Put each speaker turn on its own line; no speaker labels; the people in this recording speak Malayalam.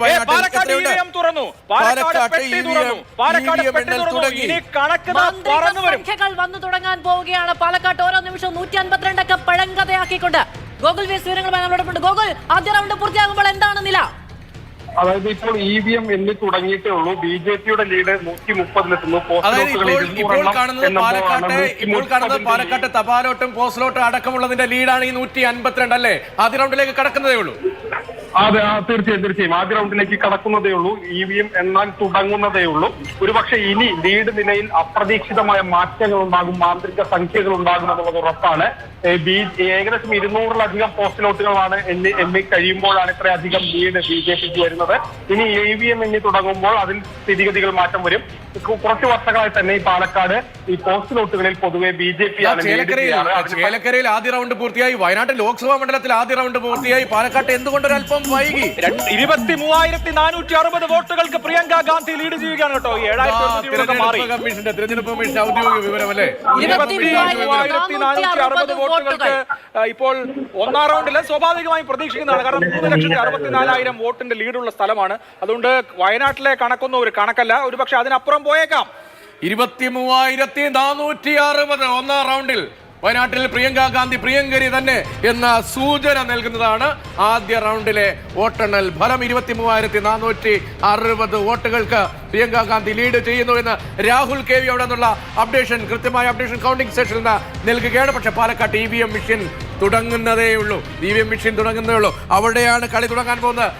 പാലക്കാട്? തുറന്നു. പാലക്കാട് പെട്ടി തുറന്നു. പാലക്കാട് പെട്ടി തുറന്നു. ഇനി കണക്ക് വരും.
സംഖ്യകൾ വന്നു തുടങ്ങാൻ പോവുകയാണ്. പാലക്കാട്ട് ഓരോ നിമിഷവും നൂറ്റി അൻപത്തിരണ്ടൊക്കെ പഴങ്കഥയാക്കിക്കൊണ്ട്. ഗോകുൽ വേസ് വിവരങ്ങളുമായി നമ്മളോടൊപ്പം ഗോകുൽ ആദ്യ റൗണ്ട് പൂർത്തിയാകുമ്പോൾ എന്താണ് നില?
അതായത് ഇപ്പോൾ ഇ വി എം എണ്ണി തുടങ്ങിയിട്ടേ ഉള്ളൂ. ബി ജെ പിയുടെ ലീഡ് നൂറ്റി മുപ്പതിലെത്തുന്നു
ഇപ്പോൾ ഇപ്പോൾ കാണുന്നത് പാലക്കാട്ട് ഇപ്പോൾ കാണുന്നത് പാലക്കാട്ട് തപാലോട്ടും പോസ്റ്റലോട്ടും അടക്കമുള്ളതിന്റെ ലീഡാണ് ഈ നൂറ്റി അൻപത്തിരണ്ട് അല്ലേ? ആദ്യ റൗണ്ടിലേക്ക് കടക്കുന്നതേ ഉള്ളൂ.
അതെ ആ, തീർച്ചയായും തീർച്ചയായും. ആദ്യ റൗണ്ടിലേക്ക് കടക്കുന്നതേ ഉള്ളൂ. ഇ വി എം എണ്ണാൻ തുടങ്ങുന്നതേ ഉള്ളൂ. ഒരുപക്ഷെ ഇനി ലീഡ് നിലയിൽ അപ്രതീക്ഷിതമായ മാറ്റങ്ങൾ ഉണ്ടാകും മാന്ത്രിക സംഖ്യകൾ ഉണ്ടാകും എന്നുള്ളത് ഉറപ്പാണ്. ഏകദേശം ബി ഏകദേശം ഇരുന്നൂറിലധികം പോസ്റ്റലോട്ടുകളാണ് എണ്ണി എണ്ണി കഴിയുമ്പോഴാണ് ഇത്രയധികം ലീഡ് ബി ജെ പിക്ക് വരുന്നത്. ഇനി ഇ വി എം എണ്ണി തുടങ്ങുമ്പോൾ അതിൽ സ്ഥിതിഗതികൾ മാറ്റം വരും. കുറച്ച് വർഷങ്ങളായി തന്നെ ഈ പാലക്കാട് ഈ പോസ്റ്റലോട്ടുകളിൽ പൊതുവെ ബി ജെ പി ആണ്
ചേലക്കരയിൽ ആദ്യ റൗണ്ട് പൂർത്തിയായി. വയനാട്ടിൽ ലോക്സഭാ മണ്ഡലത്തിൽ ആദ്യ റൗണ്ട് പൂർത്തിയായി. പാലക്കാട്ട് എന്തുകൊണ്ടൊരല്പം വൈകി.
ഇരുപത്തി മൂവായിരത്തി നാനൂറ്റി അറുപത് വോട്ടുകൾക്ക് പ്രിയങ്ക ഗാന്ധി ലീഡ് ചെയ്യുകയാണ് കേട്ടോ. ഏഴായിരത്തി
തിരഞ്ഞെടുപ്പ് ഔദ്യോഗിക വിവരമല്ലേ?
ഇരുപത്തി
മൂവായിരത്തി നാനൂറ്റി അറുപത് വോട്ടുകൾക്ക് ഇപ്പോൾ ഒന്നാം റൗണ്ടിൽ സ്വാഭാവികമായി പ്രതീക്ഷിക്കുന്നതാണ്. കാരണം മൂന്ന് ലക്ഷത്തി അറുപത്തിനാലായിരം വോട്ടിന്റെ ലീഡുള്ള സ്ഥലമാണ്. അതുകൊണ്ട് വയനാട്ടിലെ കണക്കൊന്നും ഒരു കണക്കല്ല. ഒരുപക്ഷെ അതിനപ്പുറം പോയേക്കാം.
ഇരുപത്തി മൂവായിരത്തി നാനൂറ്റി അറുപത് ഒന്നാം റൗണ്ടിൽ വയനാട്ടിൽ പ്രിയങ്ക ഗാന്ധി പ്രിയങ്കരി തന്നെ എന്ന സൂചന നൽകുന്നതാണ് ആദ്യ റൗണ്ടിലെ വോട്ടെണ്ണൽ. ഫലം ഇരുപത്തി മൂവായിരത്തി നാനൂറ്റി അറുപത് വോട്ടുകൾക്ക് പ്രിയങ്ക ഗാന്ധി ലീഡ് ചെയ്യുന്നു എന്ന് രാഹുൽ കെ വി അവിടെ നിന്നുള്ള അപ്ഡേഷൻ കൃത്യമായ അപ്ഡേഷൻ കൗണ്ടിംഗ് സ്റ്റേഷനിൽ നിന്ന് നൽകുകയാണ്. പക്ഷേ പാലക്കാട്ട് ഇ വി എം മെഷീൻ തുടങ്ങുന്നതേ ഉള്ളൂ ഇ വി എം മെഷീൻ തുടങ്ങുന്നതേ ഉള്ളൂ അവിടെയാണ് കളി തുടങ്ങാൻ പോകുന്നത്.